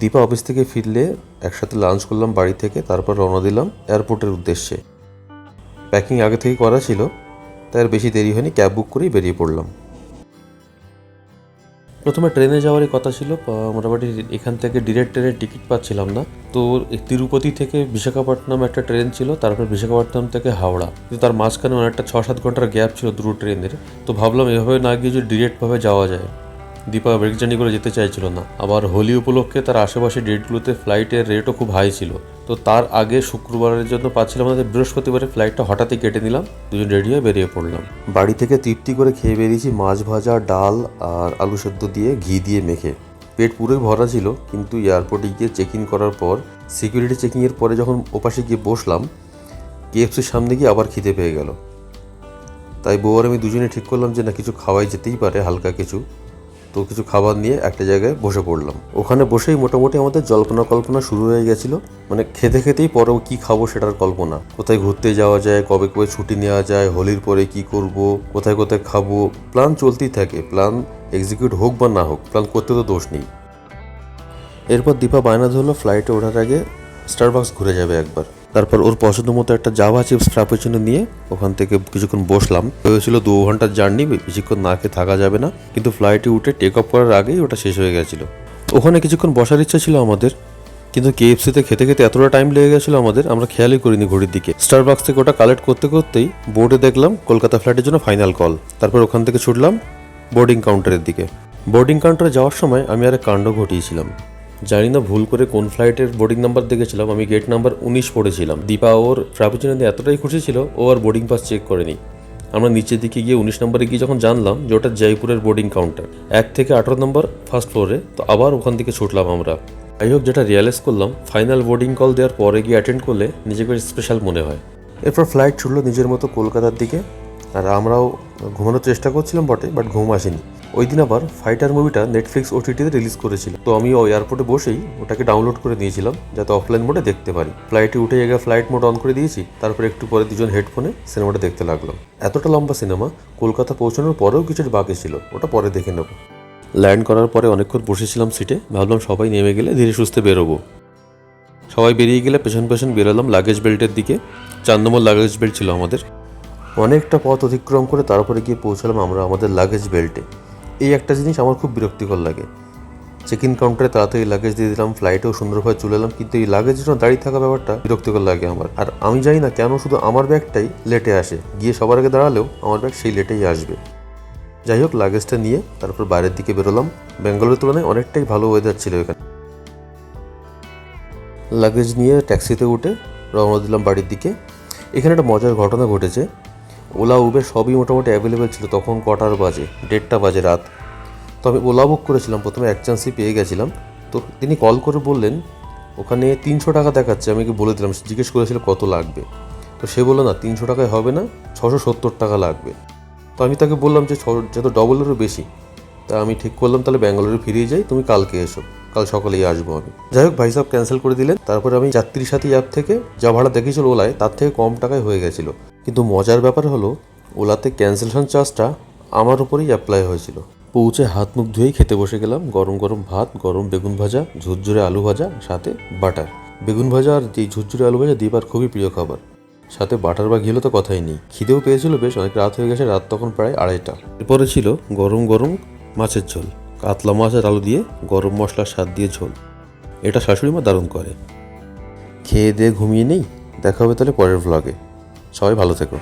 Dipa office থেকে ফিরলে একসাথে লাঞ্চ করলাম বাড়ি থেকে, তারপর রওনা দিলাম এয়ারপোর্টের উদ্দেশ্যে। প্যাকিং আগে থেকে করা ছিল, তাই আর বেশি দেরি হয়নি ক্যাব বুক করেই বেরিয়ে পড়লাম। প্রথমে ট্রেনে যাওয়ারই কথা ছিল মোটামুটি এখান থেকে ডিরেক্ট ট্রেনের টিকিট পাচ্ছিলাম না। তো তিরুপতি থেকে বিশাখাপট্টনম একটা ট্রেন ছিল, তারপর বিশাখাপট্টনম থেকে হাওড়া। কিন্তু তার মাঝখানে অনেকটা ছ সাত ঘণ্টার গ্যাপ ছিল দুটো ট্রেনের। তো ভাবলাম এভাবে না গিয়ে যদি ডিরেক্টভাবে যাওয়া যায়। দীপা জার্নি করে যেতে চাইছিল না। আবার হোলি উপলক্ষে তার আশেপাশে ডেটগুলোতে ফ্লাইটের রেটও খুব হাই ছিল। তো তার আগে শুক্রবারের জন্য পাচ্ছিলাম আমাদের বৃহস্পতিবারে ফ্লাইটটা হঠাৎই কেটে নিলাম। দুজন রেডি হয়ে বেরিয়ে পড়লাম। বাড়ি থেকে তৃপ্তি করে খেয়ে বেরিয়েছি মাছ ভাজা, ডাল আর আলু সেদ্ধ দিয়ে ঘি দিয়ে মেখে। পেট পুরোই ভরা ছিল, কিন্তু এয়ারপোর্টে গিয়ে চেক ইন করার পর সিকিউরিটি চেকিংয়ের পরে যখন ওপাশে গিয়ে বসলাম কেএফসির সামনে গিয়ে আবার খিদে পেয়ে গেল। তাই বউ আর আমি দুজনে ঠিক করলাম যে না, কিছু খাওয়াই যেতেই পারে, হালকা কিছু। তো কিছু খাবার নিয়ে একটা জায়গায় বসে পড়লাম। ওখানে বসেই মোটামুটি আমাদের জল্পনা কল্পনা শুরু হয়ে গেছিল। মানে খেতে খেতেই পরেও কি খাব সেটার কল্পনা। কোথায় ঘুরতে যাওয়া যায়, কবে কবে ছুটি নেওয়া যায়, হোলির পরে কি করব, কোথায় কোথায় খাব, প্ল্যান চলতেই থাকে। প্ল্যান এক্সিকিউট হোক বা না হোক, প্ল্যান করতে তো দোষ নেই। এরপর দীপা বায়না ধরলো ফ্লাইটে ওঠার আগে স্টারবাক্স ঘুরে যাবে একবার। তারপর ওর পছন্দ মতো একটা জাভা চিপস ফ্রাপেচিনো নিয়ে ওখান থেকে কিছুক্ষণ বসলাম। হয়েছিল দু ঘণ্টার জার্নি বেশিক্ষণ না খেয়ে থাকা যাবে না, কিন্তু ফ্লাইটে উঠে টেক অফ করার আগেই ওটা শেষ হয়ে গেছিল। ওখানে কিছুক্ষণ বসার ইচ্ছা ছিল আমাদের, কিন্তু কেএফসিতে খেতে খেতে এতটা টাইম লেগে গেছিল আমাদের, আমরা খেয়ালই করিনি ঘড়ির দিকে। স্টারবাক্স থেকে ওটা কালেক্ট করতে করতেই বোর্ডে দেখলাম কলকাতা ফ্লাইটের জন্য ফাইনাল কল তারপর ওখান থেকে ছুটলাম বোর্ডিং কাউন্টারের দিকে। বোর্ডিং কাউন্টারে যাওয়ার সময় আমি আর কাণ্ড ঘটিয়েছিলাম। জানি না ভুল করে কোন ফ্লাইটের বোর্ডিং নাম্বার দেখেছিলাম, আমি গেট নাম্বার উনিশ পড়েছিলাম। দীপা ওর দিয়ে এতটাই খুশি ছিল, ও আর বোর্ডিং পাস চেক করেনি। আমরা নিচের দিকে গিয়ে উনিশ নম্বরে গিয়ে যখন জানলাম যে ওটা জয়পুরের বোর্ডিং কাউন্টার এক থেকে আঠারো নম্বর ফার্স্ট ফ্লোরে তো আবার ওখান থেকে ছুটলাম আমরা। যাই হোক, যেটা রিয়ালাইজ করলাম ফাইনাল বোর্ডিং কল দেওয়ার পরে গিয়ে অ্যাটেন্ড করলে নিজেকে স্পেশাল মনে হয়। এরপর ফ্লাইট ছুটলো নিজের মতো কলকাতার দিকে। আর আমরাও ঘুমানোর চেষ্টা করছিলাম বটে বাট ঘুম আসেনি। ওই দিন আবার ফাইটার মুভিটা নেটফ্লিক্স ওটিটিতে রিলিজ করেছিল। তো আমি ওই এয়ারপোর্টে বসেই ওটাকে ডাউনলোড করে দিয়েছিলাম যাতে অফলাইন মোডে দেখতে পারি। ফ্লাইটে উঠে জায়গায় ফ্লাইট মোড অন করে দিয়েছি, তারপর একটু পরে দুজন হেডফোনে সিনেমাটা দেখতে লাগলাম। এতটা লম্বা সিনেমা কলকাতা পৌঁছানোর পরেও কিছু বাকি ছিল, ওটা পরে দেখে নেব। ল্যান্ড করার পরে অনেকক্ষণ বসেছিলাম সিটে ভাবলাম সবাই নেমে গেলে ধীরে সুস্থে বেরোবো। সবাই বেরিয়ে গেলে পেছন পেছন বেরোলাম লাগেজ বেল্টের দিকে। চার নম্বর লাগেজ বেল্ট ছিল আমাদের। অনেকটা পথ অতিক্রম করে তারপরে গিয়ে পৌঁছালাম আমরা আমাদের লাগেজ বেল্টে এই একটা জিনিস আমার খুব বিরক্তিকর লাগে। চেক ইন কাউন্টারে তাড়াতাড়ি লাগেজ দিয়ে দিলাম ফ্লাইটেও সুন্দরভাবে চলে এলাম, কিন্তু এই লাগেজের জন্য দাঁড়িয়ে থাকা ব্যাপারটা বিরক্তিকর লাগে আমার। আর আমি জানি না কেন শুধু আমার ব্যাগটাই লেটে আসে, গিয়ে সবার আগে দাঁড়ালেও আমার ব্যাগ সেই লেটেই আসবে। যাই হোক লাগেজটা নিয়ে তারপর বাইরের দিকে বেরোলাম। ব্যাঙ্গালোরের তুলনায় অনেকটাই ভালো ওয়েদার ছিল এখানে। লাগেজ নিয়ে ট্যাক্সিতে উঠে রওনা দিলাম বাড়ির দিকে। এখানে একটা মজার ঘটনা ঘটেছে। ওলা উবের সবই মোটামুটি অ্যাভেলেবেল ছিল। তখন কটার বাজে? দেড়টা বাজে রাত। তো আমি ওলা বুক করেছিলাম। প্রথমে এক চান্সই পেয়ে গেছিলাম। তো তিনি কল করে বললেন, ওখানে তিনশো টাকা দেখাচ্ছে। আমি কি বলে দিলাম? জিজ্ঞেস করেছিল, কত লাগবে? তো সে বলল, না, তিনশো টাকায় হবে না, ছশো সত্তর টাকা লাগবে। তো আমি তাকে বললাম যে যেহেতু ডবলেরও বেশি। তা আমি ঠিক করলাম, তাহলে ব্যাঙ্গালোরে ফিরিয়ে যাই, তুমি কালকে এসো। কাল সকালেই আসব আমি। যাই হোক, ভাই সাহেব ক্যান্সেল করে দিলেন। তারপরে আমি যাত্রীর সাথী অ্যাপ থেকে যা ভাড়া দেখেছিল ওলায়, তার থেকে কম টাকায় হয়ে গেছিল। কিন্তু মজার ব্যাপার হলো, ওলাতে ক্যান্সেলেশন চার্জটা আমার উপরেই অ্যাপ্লাই হয়েছিল। পৌঁছে হাত মুখ ধুয়েই খেতে বসে গেলাম, গরম গরম ভাত, গরম বেগুন ভাজা, ঝুরঝুরে আলু ভাজা, সাথে বাটার। বেগুন ভাজা আর এই ঝুরঝুরে আলু ভাজা দীপার খুবই প্রিয় খাবার। সাথে বাটার বা ঘিলো তো কথাই নেই। খিদেও পেয়েছিল বেশ, অনেক রাত হয়ে গেছে, রাত তখন প্রায় আড়াইটা। এরপরে ছিল গরম গরম মাছের ঝোল। কাতলা মাছ আর আলু দিয়ে গরম মশলার স্বাদ দিয়ে ঝোল। এটা শাশুড়ি মা দারুণ করে। খেয়ে দিয়ে ঘুমিয়ে নেই? দেখা হবে তাহলে পরের ভ্লগে সবাই ভালো থেকো।